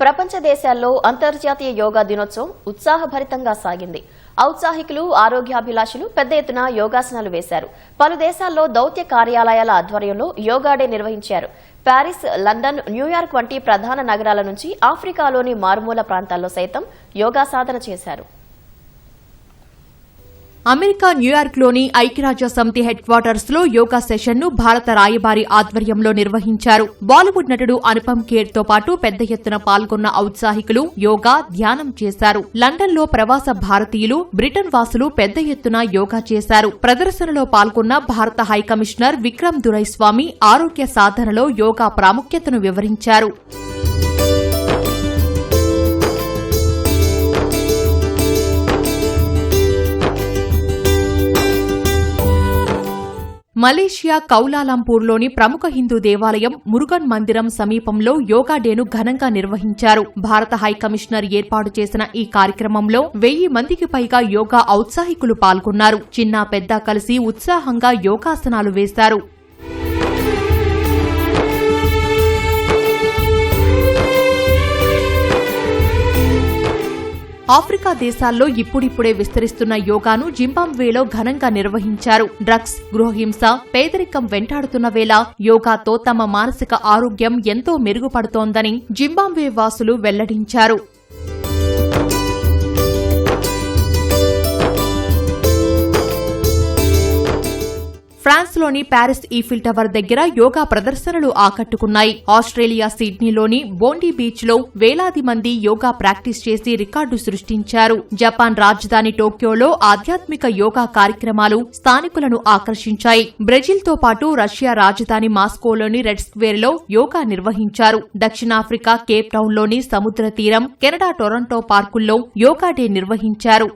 ప్రపంచ దేశాల్లో అంతర్జాతీయ యోగా దినోత్సవం ఉత్సాహభరితంగా సాగింది. ఔత్సాహికులు ఆరోగ్యాభిలాషులు పెద్ద ఎత్తున యోగాసనాలు వేశారు. పలు దేశాల్లో దౌత్య కార్యాలయాల ఆధ్వర్యంలో యోగా డే నిర్వహించారు. ప్యారిస్ లండన్ న్యూయార్క్ వంటి ప్రధాన నగరాల నుంచి ఆఫ్రికాలోని మారుమూల ప్రాంతాల్లో సైతం యోగా సాధన చేశారు. అమెరికా న్యూయార్క్లోని ఐక్యరాజ్య సమితి హెడ్ క్వార్టర్స్లో యోగా సెషన్ను భారత రాయబారి ఆధ్వర్యంలో నిర్వహించారు. బాలీవుడ్ నటుడు అనుపమ్ ఖేర్తో పాటు పెద్ద ఎత్తున పాల్గొన్న ఔత్సాహికులు యోగా ధ్యానం చేశారు. లండన్లో ప్రవాస భారతీయులు బ్రిటన్ వాసులు పెద్ద ఎత్తున యోగా చేశారు. ప్రదర్శనలో పాల్గొన్న భారత హైకమిషనర్ విక్రమ్ దురైస్వామి ఆరోగ్య సాధనలో యోగా ప్రాముఖ్యతను వివరించారు. మలేషియా కౌలాలంపూర్లోని ప్రముఖ హిందూ దేవాలయం మురుగన్ మందిరం సమీపంలో యోగా డేను ఘనంగా నిర్వహించారు. భారత హైకమిషనర్ ఏర్పాటు చేసిన ఈ కార్యక్రమంలో వెయ్యి మందికి పైగా యోగా ఔత్సాహికులు పాల్గొన్నారు. చిన్న పెద్ద కలిసి ఉత్సాహంగా యోగాసనాలు వేశారు. ఆఫ్రికా దేశాల్లో ఇప్పుడిప్పుడే విస్తరిస్తున్న యోగాను జింబాబ్వేలో ఘనంగా నిర్వహించారు. డ్రగ్స్ గృహహింస పేదరికం వెంటాడుతున్న వేళ యోగాతో తమ మానసిక ఆరోగ్యం ఎంతో మెరుగుపడుతోందని జింబాబ్వే వాసులు వెల్లడించారు. ఫ్రాన్స్లోని ప్యారిస్ ఈఫిల్ టవర్ దగ్గర యోగా ప్రదర్శనలు ఆకట్టుకున్నాయి. ఆస్ట్రేలియా సిడ్నీలోని బోండీ బీచ్లో వేలాది మంది యోగా ప్రాక్టీస్ చేసి రికార్డు సృష్టించారు. జపాన్ రాజధాని టోక్యోలో ఆధ్యాత్మిక యోగా కార్యక్రమాలు స్థానికులను ఆకర్షించాయి. బ్రెజిల్తో పాటు రష్యా రాజధాని మాస్కోలోని రెడ్ స్క్వేర్లో యోగా నిర్వహించారు. దక్షిణాఫ్రికా కేప్ టౌన్లోని సముద్ర తీరం కెనడా టొరంటో పార్కుల్లో యోగా డే నిర్వహించారు.